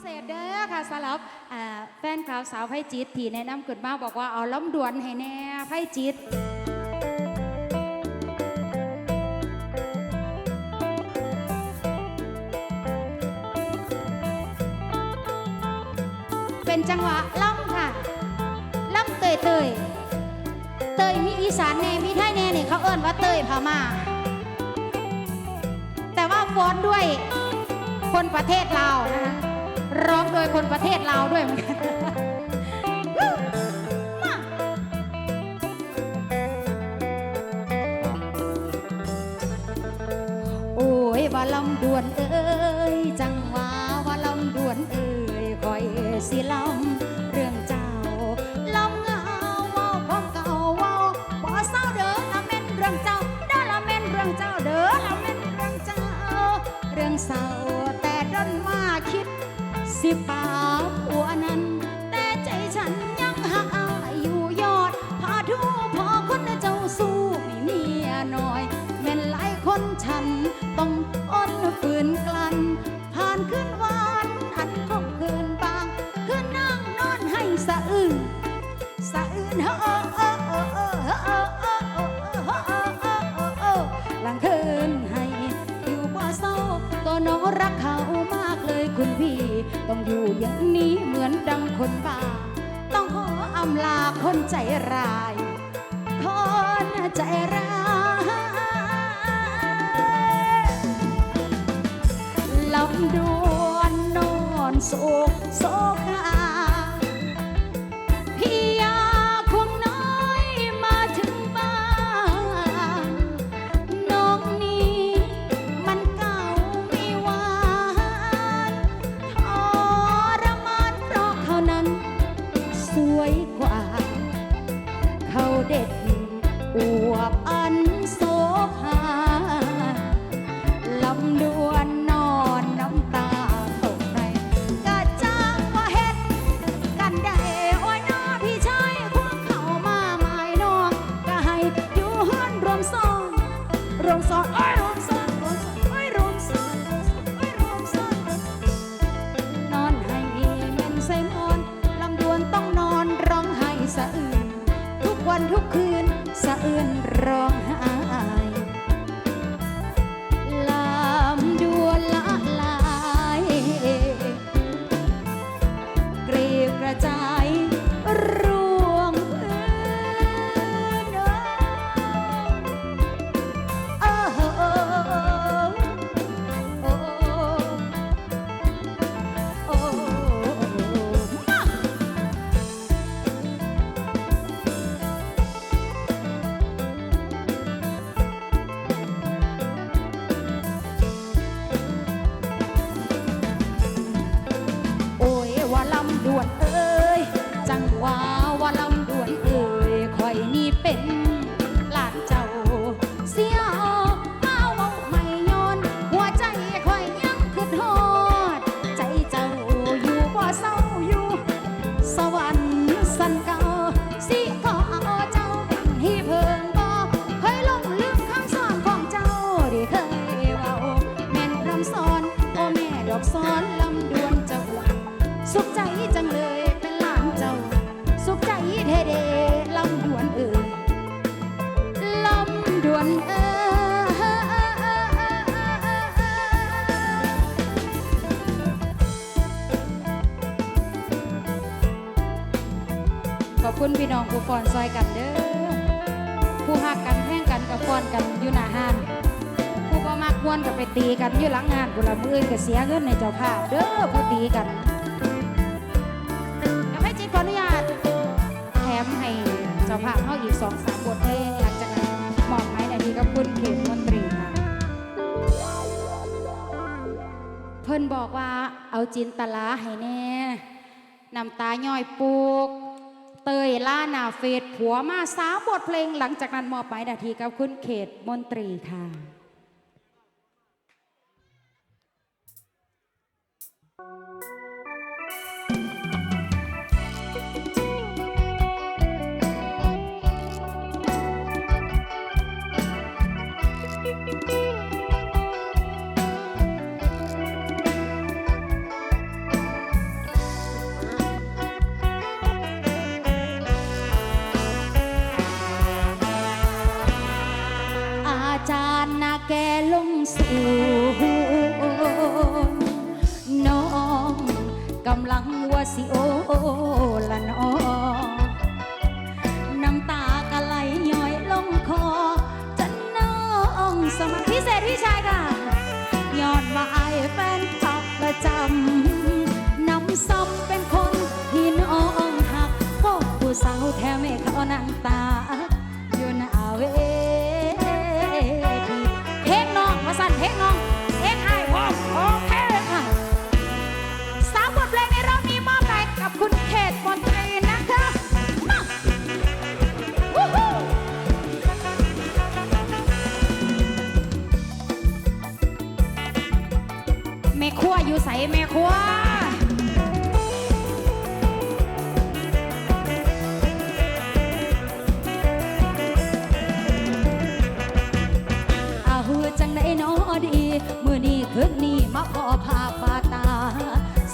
เศษเด้อค่ะสำหรับแฟนข่าวสาวไพ่จิตที่แนะนำขึ้นมาบอกว่าเอาล้ำดวนให้แน่ไพ่จิตเป็นจังหวะล่ำค่ะล่ำเตยเตยเตยมีอีสานแน่มีไทยแน่เนี่ยเขาเอิ้นว่าเตยพม่าแต่ว่าฟ้อนด้วยคนประเทศลานะคะ ร้องโดยคนประเทศลาวด้วยเหมือนกันโอ้ยบาลำดวนเอ้ยจัง น้อยแม่นหลายคนฉัน ต้องอดฝืนกลั้นผ่านคืนวานอันคงคืนบางคืนนั่งนอนให้สะอื้นสะอื้นเฮ้อเออเออเออเออเออเออเออเออเออเออเออเออหลังคืนให้อยู่บ่เศร้าตัวน้องรักเขามากเลยคุณพี่ ต้องอยู่อย่างนี้เหมือนดังคนบ้าต้องขออำลาคนใจร้ายคนใจร้าย ลำดวนนอนโศกโศกา อบคุณพี่น้องผู้ฟอนซอยกันเด้อ ผู้หักกันแพ่งกันกับฟอนกันอยู่หน้าห้าน ผู้ก็มักมวนกับไปตีกันอยู่หลังงานกุละมืออื่นก็เสียเงินในเจ้าภาพเด้อผู้ตีกันอยากให้จิตขออนุญาตแถมให้เจ้าภาพเขาอีกสองสามบทเพลงหลังจากนั้นมอบให้นาทีกับคุณเขมมนตรีค่ะ เพิ่นบอกว่าเอาจินตลาให้แน่น้ำตาย่อยปูก เตยล่านาเฟดผัวมาสาวบทเพลงหลังจากนั้นมอบหมายนาทีกับคุณเขตมนตรีค่ะเนน้องกำลังว่าสิโอ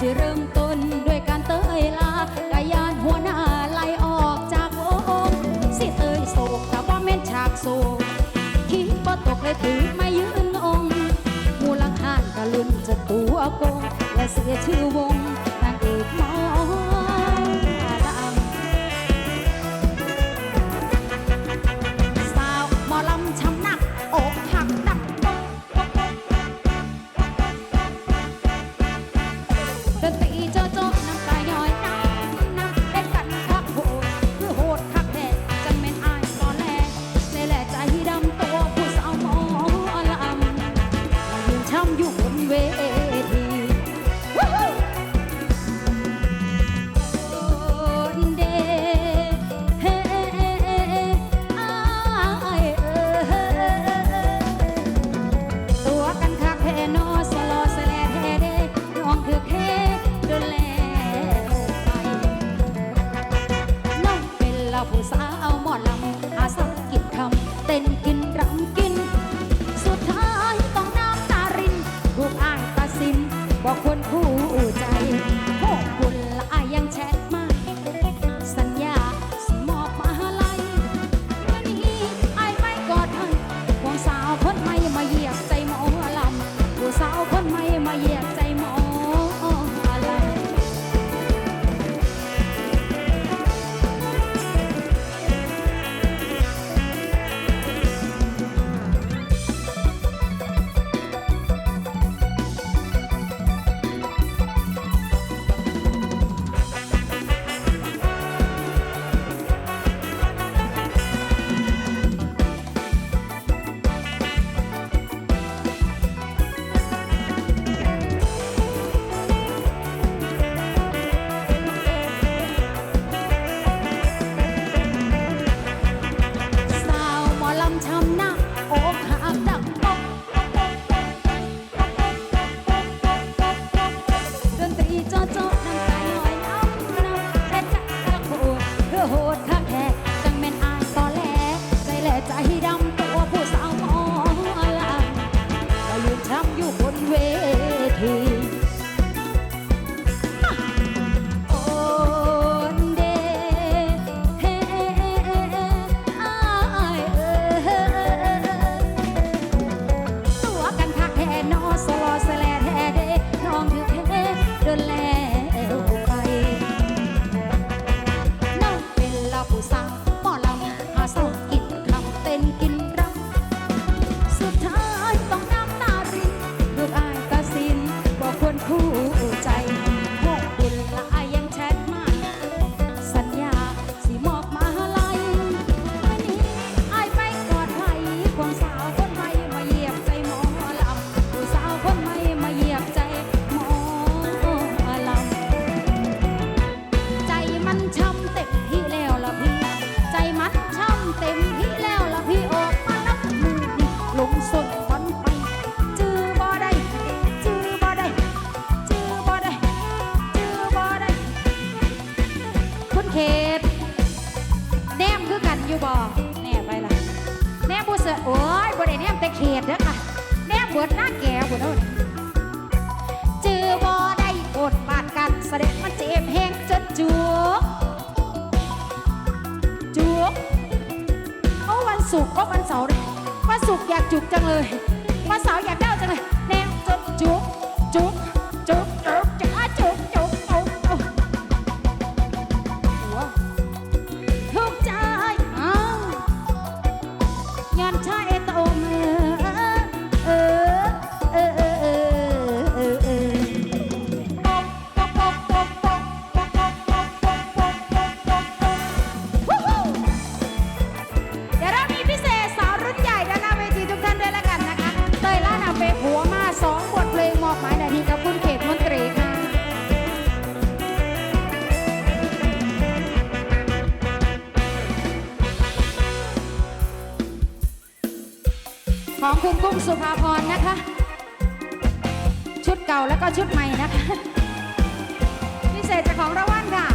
ิเริ่มต้นด้วยการเตยลากายานหัวหน้าไล่ออกจากวงสิเตยโศกแต่ว่าแม่นฉากโศกคิดบ่ตกเลยถือไม่ยืนองมูลค่านกะลุนจะตัวโกงและเสียชื่อวง ของคุณกุ้งสุภาพรนะคะ ชุดเก่าแล้วก็ชุดใหม่นะคะ พิเศษจากของระวัานค่ะ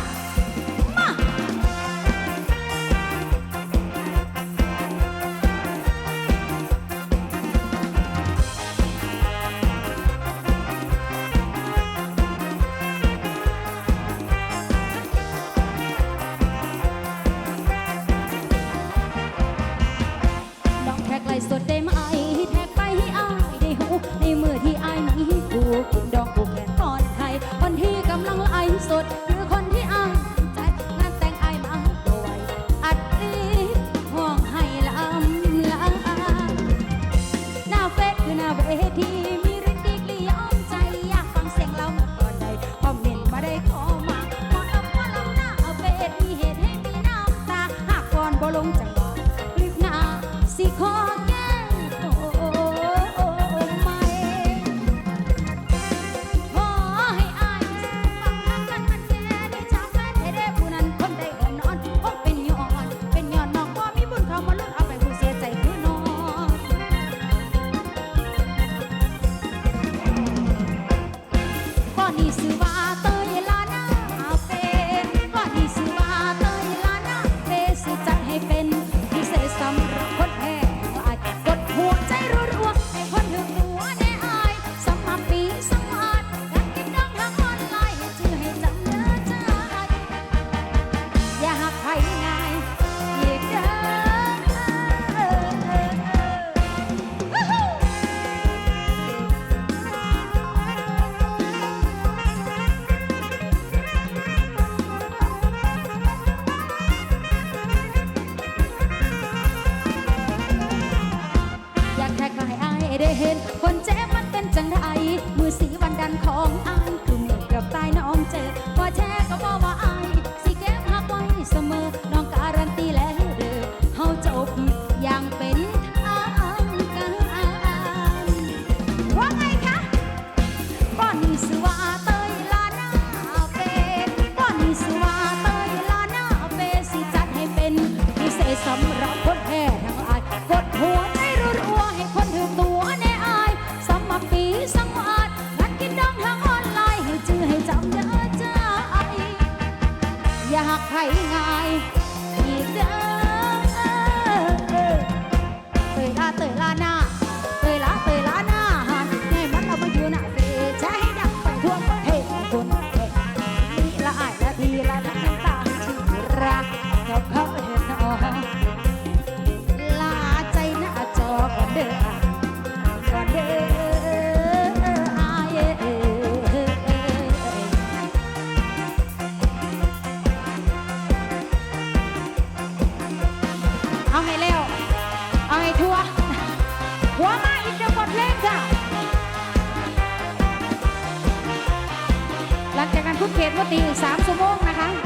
เคสวัตีอีกสชั่วโมงนะคะ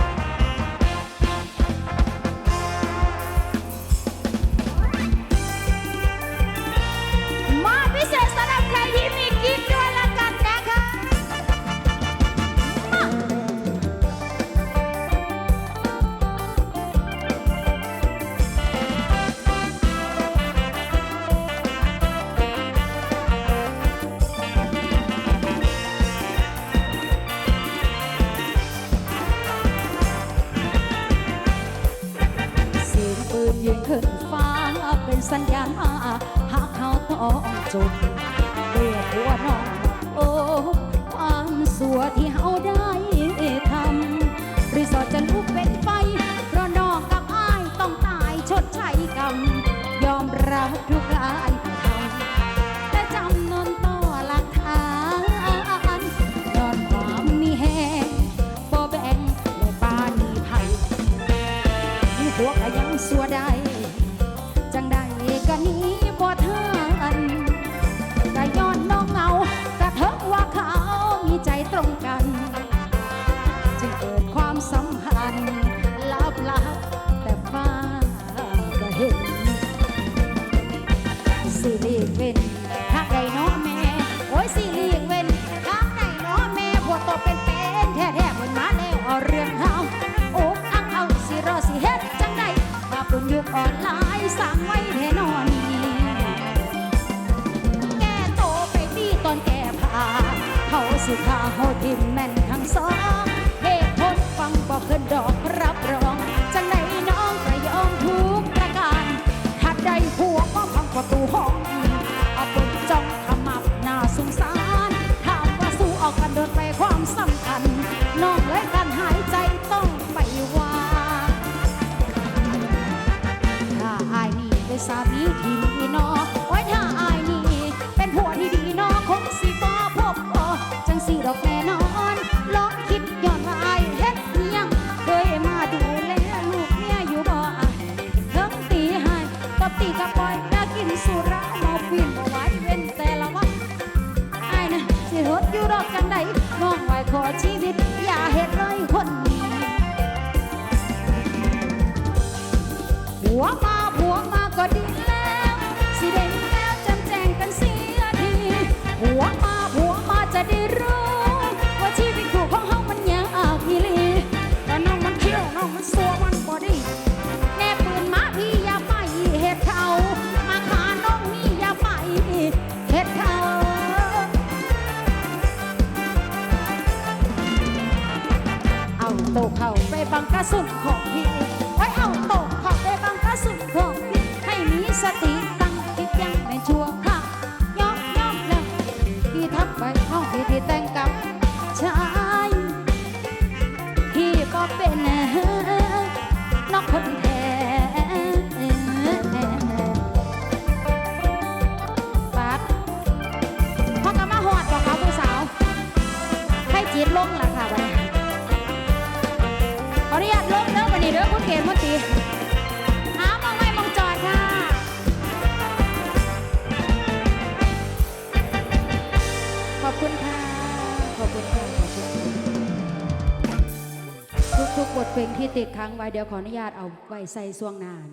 สัญญาณมาหาเขาต้องจนเรียกหัวน้องโอ้ความสัวที่เขาได้ทำรีสอร์ทจะลุกเป็น อนลายสั่งไว้แน่นอนแกโตไปดีตอนแก่พาเขาสิพาเขาทิมแม่นทั้งสองเหตุผลฟังบอกเพิ่นดอกรับรอง สามีที่มีนอไว้ถ้าอายนี่ เป็นผัวที่ดีนอคงสิบอพบอจังสิดอกแน่นอนลองคิดย้อนว่าอายเฮ็ดยังเคยมาดูแลลูกเมียอยู่บ่อะเทิงตีให้ตบตีกับปล่อยดากินสุราเมาปีนบ่ไหวเว้นแต่ละวันอายนะสิฮดอยู่ดอกจังใดน้องไว้ขอชีวิต อย่าเฮ็ดเลยคนนี้หัวมา ไว้เดี๋ยวขออนุญาตเอาไว้ใส่ช่วงนาน